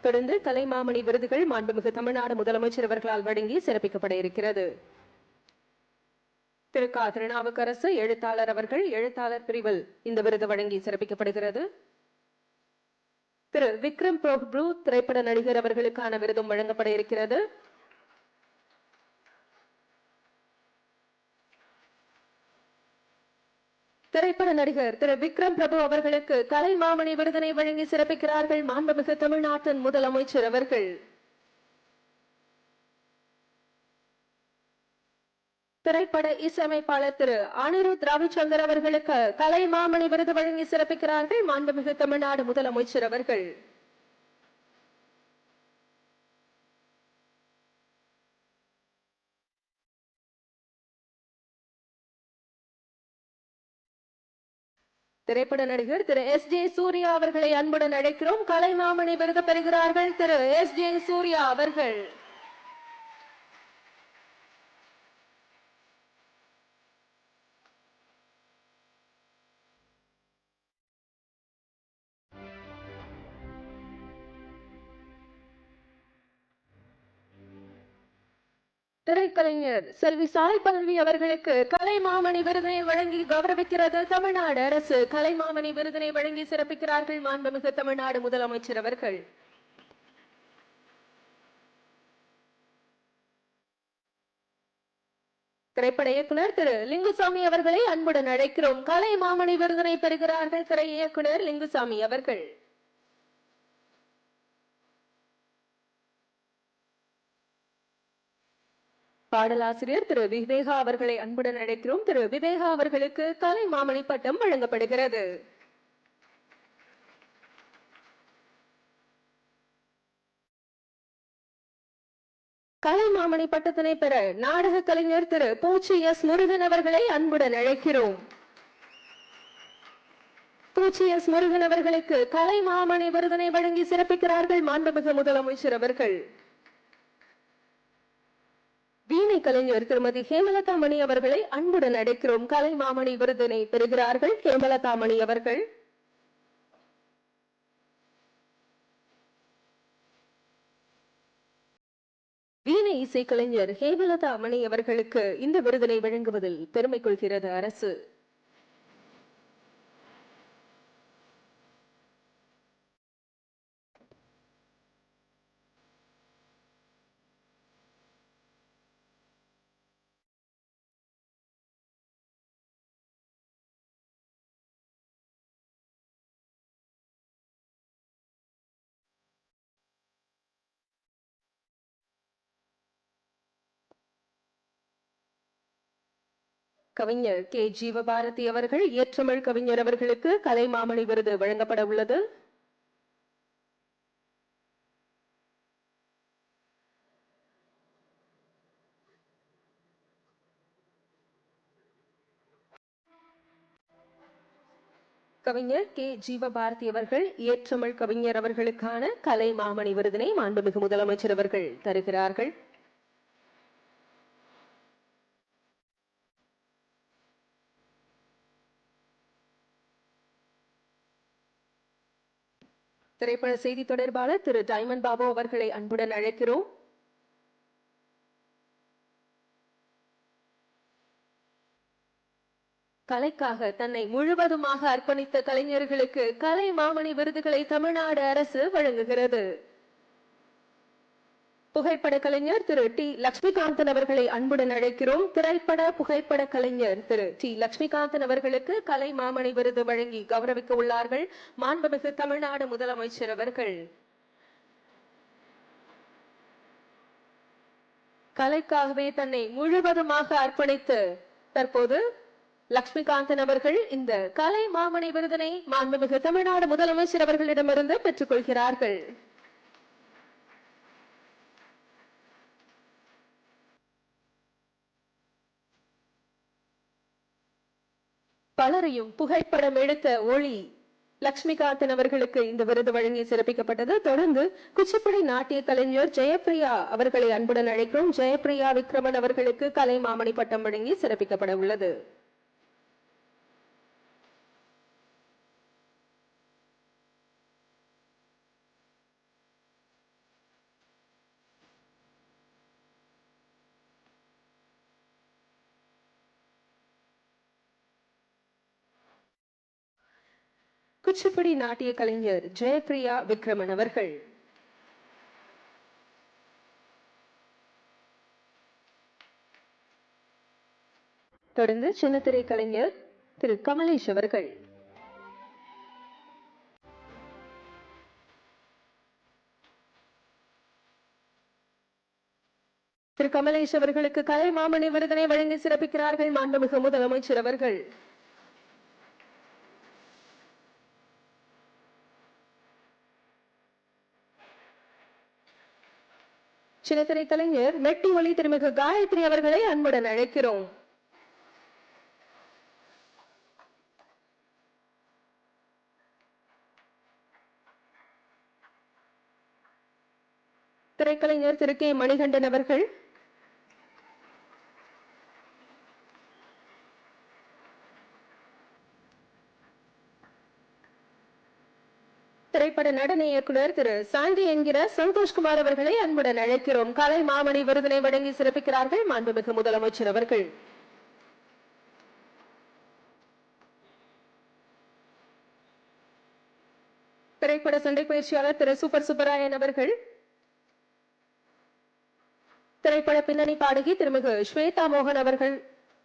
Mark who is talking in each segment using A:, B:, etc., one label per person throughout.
A: தொடர்ந்து கலைமாமணி விருதுகள் மாண்புமிகு தமிழ்நாடு முதலமைச்சர் அவர்களால் வழங்கி சிறப்பிக்கப்பட இருக்கிறது. திரு. கா. திருநாவுக்கரசு எழுத்தாளர் அவர்கள் எழுத்தாளர் பிரிவில் இந்த விருது வழங்கி சிறப்பிக்கப்படுகிறது. திரு. விக்ரம் பிரபு திரைப்பட நடிகர் அவர்களுக்கான விருதும் வழங்கப்பட இருக்கிறது. திரைப்பட நடிகர் திரு விக்ரம் பிரபு அவர்களுக்கு கலை மாமணி விருதினை வழங்கி சிறப்பிக்கிறார்கள் மாண்புமிகு தமிழ்நாட்டின் முதலமைச்சர் அவர்கள். திரைப்பட இசையமைப்பாளர் திரு அனிருத் ரவிச்சந்தர் அவர்களுக்கு கலை மாமணி விருது வழங்கி சிறப்பிக்கிறார்கள் மாண்புமிகு தமிழ்நாடு முதலமைச்சர் அவர்கள். திரைப்பட நடிகர் திரு எஸ் ஜே சூர்யா அவர்களை அன்புடன் அழைக்கிறோம். கலைமாமணி விருது பெறுகிறார்கள் திரு எஸ் ஜே சூர்யா அவர்கள். திரைக்கலைஞர் செல்வி சாய் பல்வி அவர்களுக்கு கலை மாமணி விருதினை வழங்கி கௌரவிக்கிறது. தமிழ்நாடு அரசு கலை மாமணி விருதினை வழங்கி சிறப்பிக்கிறார்கள் மாண்புமிகு தமிழ்நாடு முதலமைச்சர் அவர்கள். திரைப்பட இயக்குனர் திரு லிங்குசாமி அவர்களை அன்புடன் அழைக்கிறோம். கலை மாமணி விருதினை பெறுகிறார்கள் திரை இயக்குனர் லிங்குசாமி அவர்கள். பாடலாசிரியர் திரு விவேகா அவர்களை அன்புடன் அழைக்கிறோம் திரு விவேகா அவர்களுக்கு கலை மாமணி பட்டம் வழங்கப்படுகிறது. கலை மாமணி பட்டத்தினை பெற நாடக கலைஞர் திரு பூச்சி எஸ் முருகன் அவர்களை அன்புடன் அழைக்கிறோம். பூச்சி எஸ் முருகன் அவர்களுக்கு கலை மாமணி விருதனை வழங்கி சிறப்பிக்கிறார்கள் மாண்புமிகு முதலமைச்சர் அவர்கள். வீணை கலைஞர் திருமதி ஹேமலதா மணி அவர்களை அன்புடன் அடைக்கிறோம். கலை மாமணி விருதினை பெறுகிறார்கள். ஹேமலதா மணி அவர்கள். வீணை இசை கலைஞர் ஹேமலதா மணி அவர்களுக்கு இந்த விருதினை வழங்குவதில் பெருமை கொள்கிறது அரசு. கவிஞர் கே. ஜீவபாரதி அவர்கள் இயற்றமிழ் கவிஞர் அவர்களுக்கு கலை மாமணி விருது வழங்கப்பட உள்ளது. கவிஞர் கே. ஜீவபாரதி அவர்கள் இயற்றமிழ் கவிஞர் அவர்களுக்கான கலை மாமணி விருதினை மாண்புமிகு முதலமைச்சர் அவர்கள் தருகிறார்கள். திரைப்பட செய்தி தொடர்பாளர் திரு டைமண்ட் பாபு அவர்களை அன்புடன் அழைக்கிறோம். கலைக்காக தன்னை முழுவதுமாக அர்ப்பணித்த கலைஞர்களுக்கு கலை மாமணி விருதுகளை தமிழ்நாடு அரசு வழங்குகிறது. புகைப்பட கலைஞர் திரு டி. லட்சுமிகாந்தன் அவர்களை அன்புடன் அழைக்கிறோம். திரைப்பட புகைப்பட கலைஞர் திரு டி. லட்சுமிகாந்தன் அவர்களுக்கு கலை மாமணி விருது வழங்கி கௌரவிக்க உள்ளார்கள். மாண்புமிகு தமிழ்நாடு முதலமைச்சர் அவர்கள். கலைக்காகவே தன்னை முழுவதுமாக அர்ப்பணித்து தற்போது லட்சுமிகாந்தன் அவர்கள் இந்த கலை மாமணி விருதினை மாண்புமிகு தமிழ்நாடு முதலமைச்சர் அவர்களிடமிருந்து பெற்றுக் கொள்கிறார்கள் பலரையும் புகைப்படம் எடுத்த ஒளி லக்ஷ்மிகாந்தன் அவர்களுக்கு இந்த விருது வழங்கி சிறப்பிக்கப்பட்டது. தொடர்ந்து குச்சிப்புடி நாட்டிய கலைஞர் ஜெயப்பிரியா அவர்களை அன்புடன் அழைக்கிறோம். ஜெயப்பிரியா விக்ரமன் அவர்களுக்கு கலை மாமணி பட்டம் வழங்கி சிறப்பிக்கப்பட உள்ளது. குச்சிப்புடி நாட்டிய கலைஞர் ஜெயபிரியா விக்ரமன் அவர்கள். தொடர்ந்து சின்னத்திரை கலைஞர் திரு கமலேஷ் அவர்கள். திரு கமலேஷ் அவர்களுக்கு கலை மாமணி விருதினை வழங்கி சிறப்பிக்கிறார்கள் மாண்புமிகு முதலமைச்சர் அவர்கள். சின்னத்திரை கலைஞர் மெட்டி ஒளி திருமிகு காயத்ரி அவர்களை அன்புடன் அழைக்கிறோம். திரைக்கலைஞர் திரு கே மணிகண்டன் அவர்கள் திரைப்பட நடன இயக்குனர் திரு சாந்தி என்கிற சந்தோஷ்குமார் அவர்களை அன்புடன் அழைக்கிறோம். கலை மாமணி விருதினை வழங்கி சிறப்பிக்கிறார்கள் மாண்புமிகு முதலமைச்சர் அவர்கள். திரைப்பட சண்டை பயிற்சியாளர் திரு சூப்பர் சுப்பராயன் அவர்கள். திரைப்பட பின்னணி பாடகி திருமிகு ஸ்வேதா மோகன் அவர்கள்.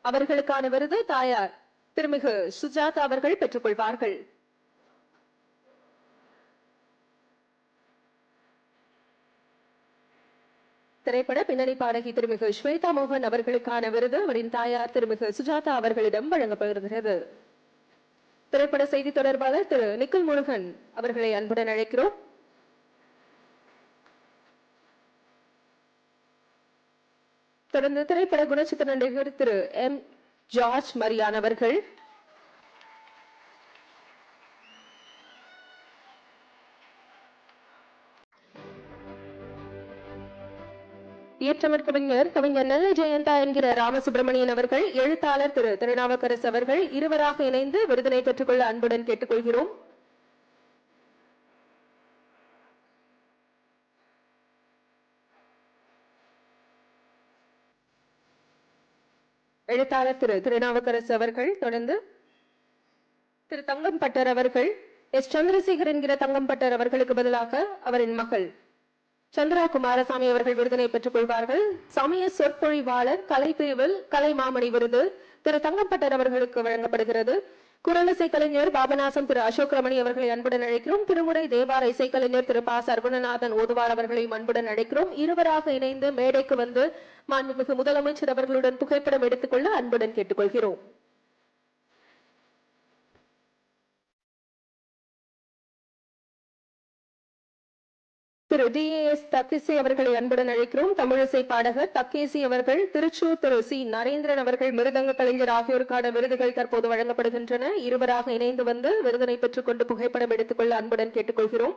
A: அவர்களுக்கான விருது தாயார் திருமிகு சுஜாதா அவர்கள் பெற்றுக் கொள்வார்கள் திரைப்பட பின்னணி பாடகி திருமிகு ஸ்வேதா மோகன் அவர்களுக்கான விருது அவரின் தாயார் திருமிகு சுஜாதா அவர்களிடம் வழங்கப்படுகிறது திரைப்பட செய்தி தொடர்பாளர் திரு நிக்கில் முருகன் அவர்களை அன்புடன் அழைக்கிறோம். தொடர்ந்து திரைப்பட குணச்சித்திர நடிகர் திரு எம் ஜார்ஜ் மரியான் அவர்கள் இயற்றமர் கவிஞர் கவிஞர் நெல்லை ஜெயந்தா என்கிற ராமசுப்பிரமணியன் அவர்கள் எழுத்தாளர் திரு திருநாவுக்கரசு அவர்கள் இருவராக இணைந்து விருதினை பெற்றுக்கொள்ள அன்புடன் கேட்டுக்கொள்கிறோம். எழுத்தாளர் திரு திருநாவுக்கரசு அவர்கள் தொடர்ந்து திரு தங்கம் பட்டர் அவர்கள் எஸ். சந்திரசேகர் என்கிற தங்கம் பட்டர் அவர்களுக்கு பதிலாக அவரின் மகள் சந்திரா குமாரசாமி அவர்கள் விருதினை பெற்றுக் கொள்வார்கள் சமய சொற்பொழிவாளர் கலைப்பிரிவில் கலை மாமணி விருது திரு தங்கப்பட்டர் அவர்களுக்கு வழங்கப்படுகிறது. குரல் இசைக்கலைஞர் பாபநாசம் திரு அசோக் ரமணி அவர்களை அன்புடன் அழைக்கிறோம். திருமுறை தேவார இசைக்கலைஞர் திரு பா. சர்குணநாதன் ஓதுவார் அவர்களையும் அன்புடன் அழைக்கிறோம். இருவராக இணைந்து மேடைக்கு வந்து மாண்புமிகு முதலமைச்சர் அவர்களுடன் புகைப்படம் எடுத்துக்கொள்ள அன்புடன் கேட்டுக்கொள்கிறோம். திரு டி எஸ் தக்கிசி அவர்களை அன்புடன் அழைக்கிறோம். தமிழிசை பாடகர் தக்கேசி அவர்கள் திருச்சூர் திரு சி. நரேந்திரன் அவர்கள் மிருதங்க கலைஞர் ஆகியோருக்கான விருதுகள் தற்போது வழங்கப்படுகின்றன. இருவராக இணைந்து வந்து விருதினை பெற்றுக்கொண்டு புகைப்படம் எடுத்துக்கொள்ள அன்புடன் கேட்டுக்கொள்கிறோம்.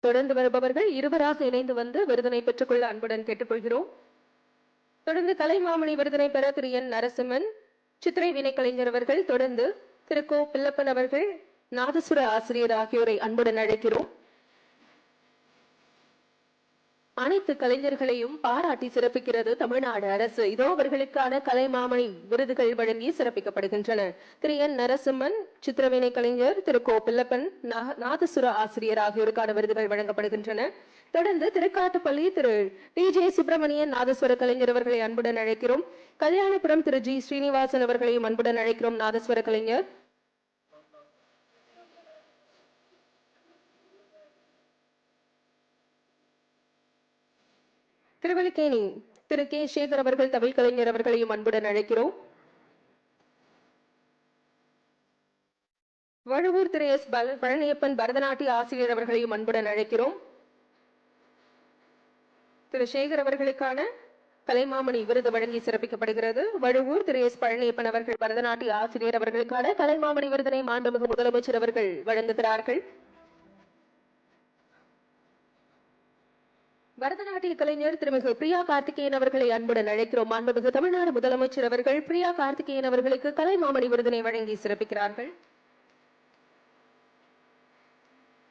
A: தொடர்ந்து வருபவர்கள் இருவராக இணைந்து வந்து விருதினை பெற்றுக்கொள்ள அன்புடன் கேட்டுக்கொள்கிறோம். தொடர்ந்து கலைமாமணி விருதினை பெற திரு என் நரசிம்மன் சித்திரை வினை கலைஞர் அவர்கள் தொடர்ந்து திரு கோ பில்லப்பன் அவர்கள் நாதசுர ஆசிரியர் ஆகியோரை அன்புடன் அழைக்கிறோம். அனைத்து கலைஞர்களையும் பாராட்டி சிறப்பிக்கிறது தமிழ்நாடு அரசு. இதோ அவர்களுக்கான கலை மாமணி விருதுகள் வழங்கி சிறப்பிக்கப்படுகின்றன. திரு என் நரசிம்மன் சித்திரவினை கலைஞர் திரு கோ பில்லப்பன் நா- நாதசுர ஆசிரியர் ஆகியோருக்கான விருதுகள் வழங்கப்படுகின்றன. தொடர்ந்து திருக்காட்டுப்பள்ளி திரு டி ஜே சுப்பிரமணியன் நாதஸ்வர கலைஞர் அவர்களை அன்புடன் அழைக்கிறோம். கல்யாணபுரம் திரு ஜி ஸ்ரீனிவாசன் அவர்களையும் அன்புடன் அழைக்கிறோம் நாதஸ்வர கலைஞர். திருவல்லிக்கேணி திரு கே சேகர் அவர்கள் தமிழ் கலைஞர் அவர்களையும் அன்புடன் அழைக்கிறோம். வழுவூர் திரு எஸ் பழனியப்பன் பரதநாட்டிய ஆசிரியர் அவர்களையும் அன்புடன் அழைக்கிறோம். திரு சேகர் அவர்களுக்கான கலைமாமணி விருது வழங்கி சிறப்பிக்கப்படுகிறது. வழுவூர் திரு எஸ் பழனியப்பன் அவர்கள் பரதநாட்டிய ஆசிரியர் அவர்களுக்கான கலைமாமணி விருதினை மாண்புமிகு முதலமைச்சர் அவர்கள் வழங்குகிறார்கள். பரதநாட்டிய கலைஞர் திருமிகு பிரியா கார்த்திகேயன் அவர்களை அன்புடன் அழைக்கிறோம். மாண்புமிகு தமிழ்நாடு முதலமைச்சர் அவர்கள் பிரியா கார்த்திகேயன் அவர்களுக்கு கலைமாமணி விருதினை வழங்கி சிறப்பிக்கிறார்கள்.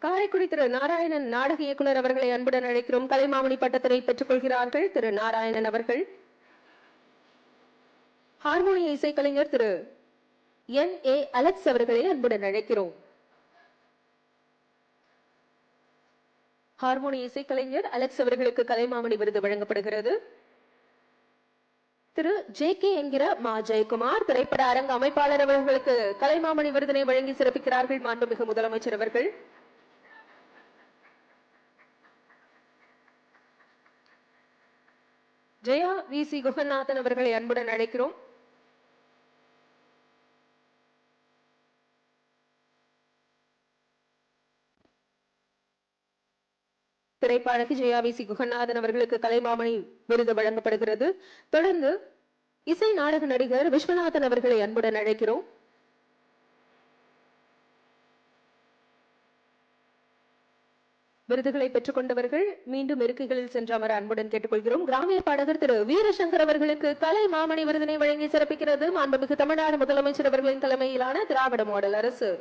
A: காரைக்குடி திரு நாராயணன் நாடக இயக்குனர் அவர்களை அன்புடன் அழைக்கிறோம். கலைமாமணி பட்டத்தினை பெற்றுக் கொள்கிறார்கள் திரு நாராயணன் அவர்கள். ஹார்மோனிய இசைக்கலைஞர் திரு என். ஏ. அலெக்ஸ் அவர்களை அன்புடன் அழைக்கிறோம். ஹார்மோனிய இசைக்கலைஞர் அலெக்ஸ் அவர்களுக்கு கலைமாமணி விருது வழங்கப்படுகிறது. திரு. ஜே. கே. என்கிற மா. ஜெயக்குமார் திரைப்பட அரங்க அமைப்பாளர் அவர்களுக்கு கலைமாமணி விருதினை வழங்கி சிறப்பிக்கிறார்கள். மாண்புமிகு முதலமைச்சர் அவர்கள். ஜெயா வி. சி. குகநாதன் அவர்களை அன்புடன் அழைக்கிறோம். திரைப்பாடகி ஜெயா வி. சி. குகநாதன் அவர்களுக்கு கலைமாமணி விருது வழங்கப்படுகிறது. தொடர்ந்து இசை நாடக நடிகர் விஸ்வநாதன் அவர்களை அன்புடன் அழைக்கிறோம். விருதுகளை பெற்றுக் கொண்டவர்கள் மீண்டும் இருக்கைகளில் சென்று அமர அன்புடன் கேட்டுக்கொள்கிறோம். கிராமிய பாடகர் திரு வீரசங்கர் அவர்களுக்கு கலை மாமணி விருதினை வழங்கி சிறப்பிக்கிறது. மாண்புமிகு தமிழ்நாடு முதலமைச்சர் அவர்களின் தலைமையிலான திராவிட மாடல் அரசு.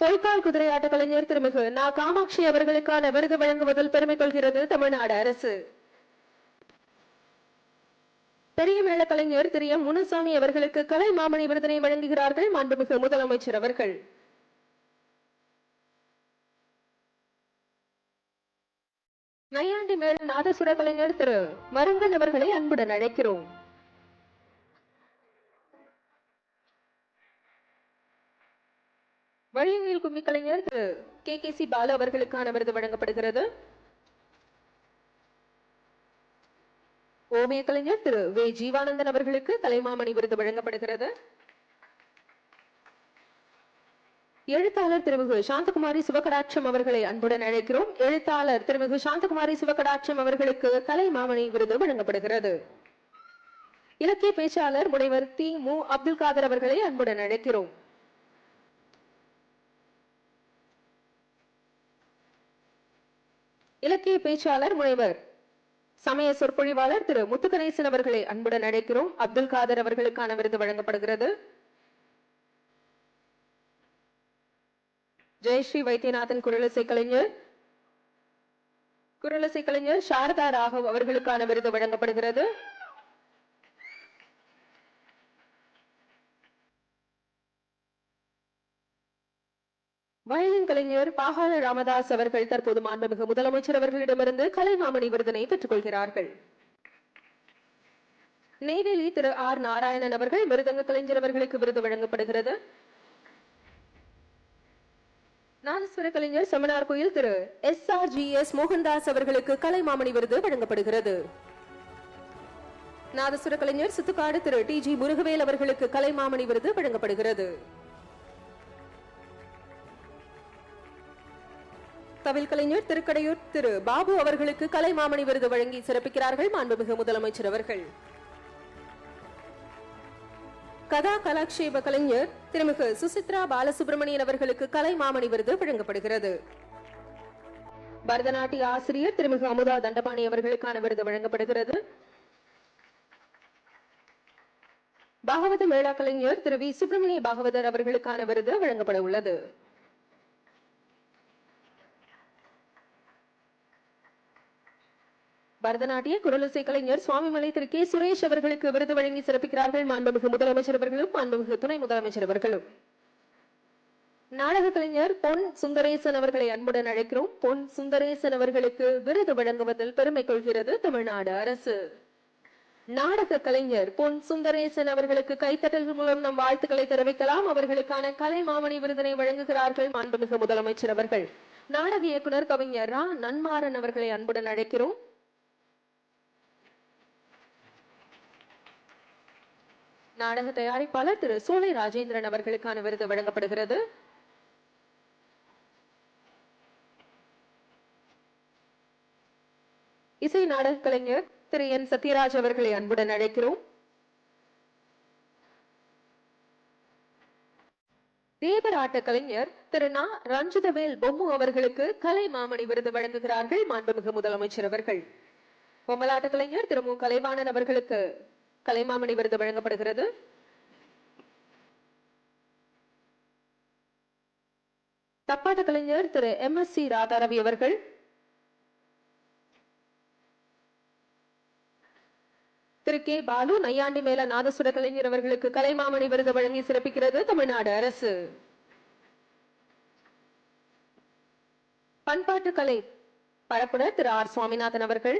A: பொய்க்கால் குதிரை ஆட்ட கலைஞர் திருமிகு நா. காமாட்சி அவர்களுக்கான விருது வழங்குவதில் பெருமை கொள்கிறது தமிழ்நாடு அரசு. பெரிய மேள கலைஞர் திரு எம் முனுசாமி அவர்களுக்கு கலை மாமணி விருதினை வழங்குகிறார்கள் மாண்புமிகு முதலமைச்சர் அவர்கள். நையாண்டி மேள நாதசுர கலைஞர் திரு மருங்கன் அவர்களை அன்புடன் அழைக்கிறோம். வழியில் கும்மி கலைஞர் Thiru K K C Balu அவர்களுக்கான விருது வழங்கப்படுகிறது. ஓமிய கலைஞர் திரு வே ஜீவானந்தன் அவர்களுக்கு கலைமாமணி விருது வழங்கப்படுகிறது. எழுத்தாளர் திருமிகு சாந்தகுமாரி சிவகடாட்சம் அவர்களை அன்புடன் அழைக்கிறோம். எழுத்தாளர் திருமிகு சாந்தகுமாரி சிவகடாட்சம் அவர்களுக்கு கலை மாமணி விருது வழங்கப்படுகிறது. இலக்கிய பேச்சாளர் முனைவர் தி. மு. அப்துல் காதர் அவர்களை அன்புடன் அழைக்கிறோம். இலக்கிய பேச்சாளர் முனைவர் சமய சொற்பொழிவாளர் திரு. முத்துகணேசன் அவர்களை அன்புடன் அழைக்கிறோம். அப்துல் காதர் அவர்களுக்கான விருது வழங்கப்படுகிறது. ஜெயஸ்ரீ வைத்தியநாதன் குரலிசை கலைஞர். குரலிசை கலைஞர் சாரதா ராகவ் அவர்களுக்கான விருது வழங்கப்படுகிறது. வயலின் கலைஞர் பாகால ராமதாஸ் அவர்கள் தற்போது மாண்புமிகு முதலமைச்சர் அவர்களிடமிருந்து கலைமாமணி விருதினை பெற்றுக் கொள்கிறார்கள் நெய்வேலி திரு ஆர் நாராயணன் அவர்கள் மிருதங்க கலைஞர் அவர்களுக்கு விருது வழங்கப்படுகிறது. நாதஸ்வர கலைஞர் செமினார் கோயில் Thiru S R G S Mohandas அவர்களுக்கு கலைமாமணி விருது வழங்கப்படுகிறது. நாதஸ்வர கலைஞர் சித்துக்காடு திரு டி ஜி முருகவேல் அவர்களுக்கு கலைமாமணி விருது வழங்கப்படுகிறது. தவில் கலைஞர் திருக்கடையூர் திரு பாபு அவர்களுக்கு கலைமாமணி விருது வழங்கி சிறப்பிக்கிறார்கள் மாண்புமிகு முதலமைச்சர் அவர்கள். கதா கலாக்ஷேப கலைஞர் திருமிகு சுசித்ரா பாலசுப்ரமணியன் அவர்களுக்கு கலைமாமணி விருது வழங்கப்படுகிறது. பரதநாட்டிய ஆசிரியர் திருமிகு அமுதா தண்டபாணி அவர்களுக்கான விருது வழங்கப்படுகிறது. பாகவத மேளா கலைஞர் திரு வி சுப்பிரமணிய பாகவதர் அவர்களுக்கான விருது வழங்கப்பட உள்ளது. பரதநாட்டிய குரலிசை கலைஞர் சுவாமிமலை திரு கே சுரேஷ் அவர்களுக்கு விருது வழங்கி சிறப்பிக்கிறார்கள் மாண்புமிகு முதலமைச்சர் அவர்களும் மாண்புமிகு துணை முதலமைச்சர் அவர்களும். நாடக கலைஞர் பொன் சுந்தரேசன் அவர்களை அன்புடன் அழைக்கிறோம். பொன் சுந்தரேசன் அவர்களுக்கு விருது வழங்குவதில் பெருமை கொள்கிறது தமிழ்நாடு அரசு. நாடக கலைஞர் பொன் சுந்தரேசன் அவர்களுக்கு கைத்தட்டல் மூலம் நம் வாழ்த்துக்களை தெரிவிக்கலாம். அவர்களுக்கான கலை மாமணி விருதினை வழங்குகிறார்கள் மாண்புமிகு முதலமைச்சர் அவர்கள். நாடக இயக்குனர் கவிஞர் ரா. நன்மாறன் அவர்களை அன்புடன் அழைக்கிறோம். நாடக தயாரிப்பாளர் திரு சோலை ராஜேந்திரன் அவர்களுக்கான விருது வழங்கப்படுகிறது. இசை நாடக கலைஞர் திரு என் சத்யராஜ் அவர்களை அன்புடன் அழைக்கிறோம். தேவராட்ட கலைஞர் திரு நா. ரஞ்சிதவேல் பொம்மு அவர்களுக்கு கலை மாமணி விருது வழங்குகிறார்கள் மாண்புமிகு முதலமைச்சர் அவர்கள். பொம்மலாட்ட கலைஞர் திரு மு. கலைவாணன் அவர்களுக்கு கலைமாமணி விருது வழங்கப்படுகிறது. தப்பாட்ட கலைஞர் Thiru M S C Radharavi அவர்கள். திரு கே பாலு நையாண்டி மேல நாதசுர கலைஞர் அவர்களுக்கு கலைமாமணி விருது வழங்கி சிறப்பிக்கிறது தமிழ்நாடு அரசு. பண்பாட்டு கலை பரப்புனர் திரு ஆர் சுவாமிநாதன் அவர்கள்.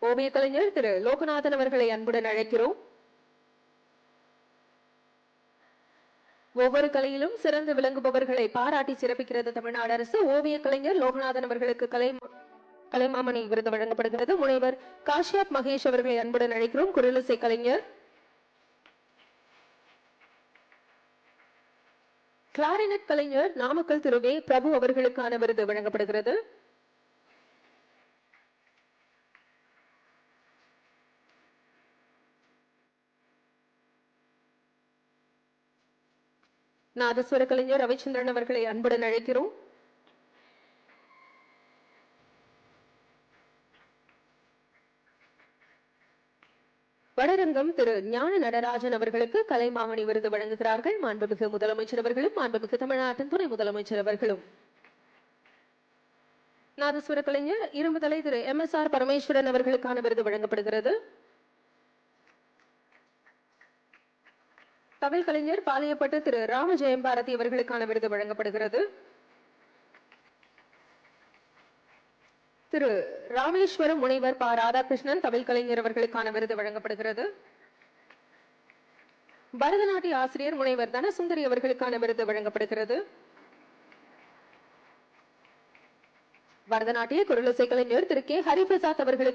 A: ஓவிய கலைஞர் திரு லோகநாதன் அவர்களை அன்புடன் அழைக்கிறோம். ஒவ்வொரு கலையிலும் சிறந்து விளங்குபவர்களை பாராட்டி சிறப்பிக்கிறது தமிழ்நாடு அரசு. ஓவிய கலைஞர் லோகநாதன் அவர்களுக்கு கலை கலைமாமணி விருது வழங்கப்படுகிறது. முனைவர் காஷ்யப் மகேஷ் அவர்களை அன்புடன் அழைக்கிறோம். குரலிசை கலைஞர். கிளாரினட் கலைஞர் நாமக்கல் திரு வே. பிரபு அவர்களுக்கான விருது வழங்கப்படுகிறது. நாதஸ்வர கலைஞர் ரவிச்சந்திரன் அவர்களை அன்புடன் அழைக்கிறோம். வடரங்கம் திரு ஞான நடராஜன் அவர்களுக்கு கலைமாமணி விருது வழங்குகிறார்கள். மாண்புமிகு முதலமைச்சர் அவர்களும் மாண்புமிகு தமிழ்நாட்டின் துணை முதலமைச்சர் அவர்களும். நாதஸ்வர கலைஞர் Irumbuthalai Thiru M S R Parameswaran அவர்களுக்கான விருது வழங்கப்படுகிறது. தமிழ் கலைஞர் பாளையப்பட்டு திரு ராம ஜெயம்பாரதி அவர்களுக்கான விருது வழங்கப்படுகிறது. திரு ராமேஸ்வரம் முனைவர் ப. ராதாகிருஷ்ணன் தமிழ் கலைஞர் அவர்களுக்கான விருது வழங்கப்படுகிறது. பரதநாட்டிய ஆசிரியர் முனைவர் தனசுந்தரி அவர்களுக்கான விருது வழங்கப்படுகிறது. பரதநாட்டிய குரலிசை கலைஞர் திரு கே. ஹரிபிரசாத் அவர்களுக்கு